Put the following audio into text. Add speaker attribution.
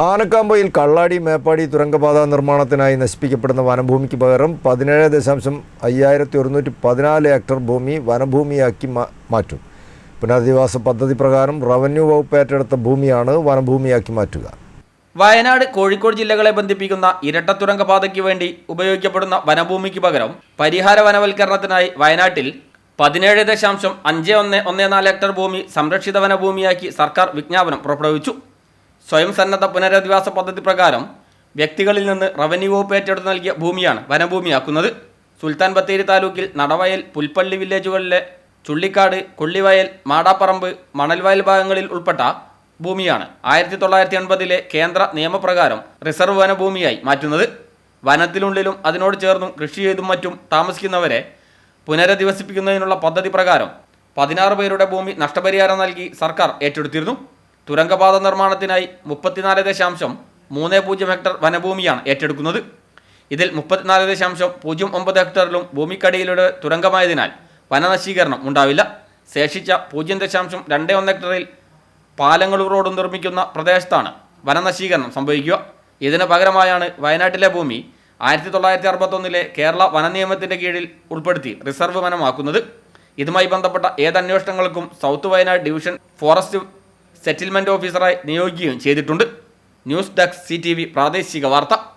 Speaker 1: ആനക്കാമ്പയിൽ കള്ളാടി മേപ്പാടി തുരങ്കപാത നിർമ്മാണത്തിനായി നശിപ്പിക്കപ്പെടുന്ന വനഭൂമിക്ക് പകരം പതിനേഴ് ദശാംശം അയ്യായിരത്തി ഒരുന്നൂറ്റി പതിനാല് ഹെക്ടർ ഭൂമി വനഭൂമിയാക്കി മാറ്റും. പുനരധിവാസ പദ്ധതി പ്രകാരം റവന്യൂ വകുപ്പ് ഏറ്റെടുത്ത ഭൂമിയാണ് വനഭൂമിയാക്കി മാറ്റുക.
Speaker 2: വയനാട് കോഴിക്കോട് ജില്ലകളെ ബന്ധിപ്പിക്കുന്ന ഇരട്ട തുരങ്കപാതയ്ക്ക് വേണ്ടി ഉപയോഗിക്കപ്പെടുന്ന വനഭൂമിക്ക് പകരം പരിഹാര വനവൽക്കരണത്തിനായി വയനാട്ടിൽ പതിനേഴ് ദശാംശം അഞ്ച് ഒന്ന് ഒന്ന് നാല് ഹെക്ടർ ഭൂമി സംരക്ഷിത വനഭൂമിയാക്കി സർക്കാർ വിജ്ഞാപനം പുറപ്പെടുവിച്ചു. സ്വയം സന്നദ്ധ പുനരധിവാസ പദ്ധതി പ്രകാരം വ്യക്തികളിൽ നിന്ന് റവന്യൂ വകുപ്പ് ഏറ്റെടുത്ത് നൽകിയ ഭൂമിയാണ് വനഭൂമിയാക്കുന്നത്. സുൽത്താൻ ബത്തേരി താലൂക്കിൽ നടവയൽ പുൽപ്പള്ളി വില്ലേജുകളിലെ ചുള്ളിക്കാട് കൊള്ളിവയൽ മാടാപ്പറമ്പ് മണൽവയൽ ഭാഗങ്ങളിൽ ഉൾപ്പെട്ട ഭൂമിയാണ് ആയിരത്തി തൊള്ളായിരത്തി എൺപതിലെ കേന്ദ്ര നിയമപ്രകാരം റിസർവ് വനഭൂമിയായി മാറ്റുന്നത്. വനത്തിനുള്ളിലും അതിനോട് ചേർന്നും കൃഷി ചെയ്തും മറ്റും താമസിക്കുന്നവരെ പുനരധിവസിപ്പിക്കുന്നതിനുള്ള പദ്ധതി പ്രകാരം പതിനാറ് പേരുടെ ഭൂമി നഷ്ടപരിഹാരം നൽകി സർക്കാർ ഏറ്റെടുത്തിരുന്നു. തുരങ്കപാത നിർമ്മാണത്തിനായി മുപ്പത്തിനാല് ദശാംശം മൂന്ന് പൂജ്യം ഹെക്ടർ വനഭൂമിയാണ് ഏറ്റെടുക്കുന്നത്. ഇതിൽ മുപ്പത്തിനാല് ദശാംശം പൂജ്യം ഒമ്പത് ഹെക്ടറിലും ഭൂമിക്കടിയിലൂടെ തുരങ്കമായതിനാൽ വനനശീകരണം ഉണ്ടാവില്ല. ശേഷിച്ച പൂജ്യം ദശാംശം രണ്ട് ഒന്ന് ഹെക്ടറിൽ പാലങ്ങളും റോഡ് നിർമ്മിക്കുന്ന പ്രദേശത്താണ് വനനശീകരണം സംഭവിക്കുക. ഇതിന് പകരമായാണ് വയനാട്ടിലെ ഭൂമി ആയിരത്തി തൊള്ളായിരത്തി അറുപത്തൊന്നിലെ കേരള വന നിയമത്തിന്റെ കീഴിൽ ഉൾപ്പെടുത്തി റിസർവ് വനമാക്കുന്നത്. ഇതുമായി ബന്ധപ്പെട്ട ഏതന്വേഷണങ്ങൾക്കും south Wayanad division forest settlement ഓഫീസറായി നിയോഗിക്കുകയും ചെയ്തിട്ടുണ്ട്. ന്യൂസ് ഡെസ്ക് സി പ്രാദേശിക വാർത്ത.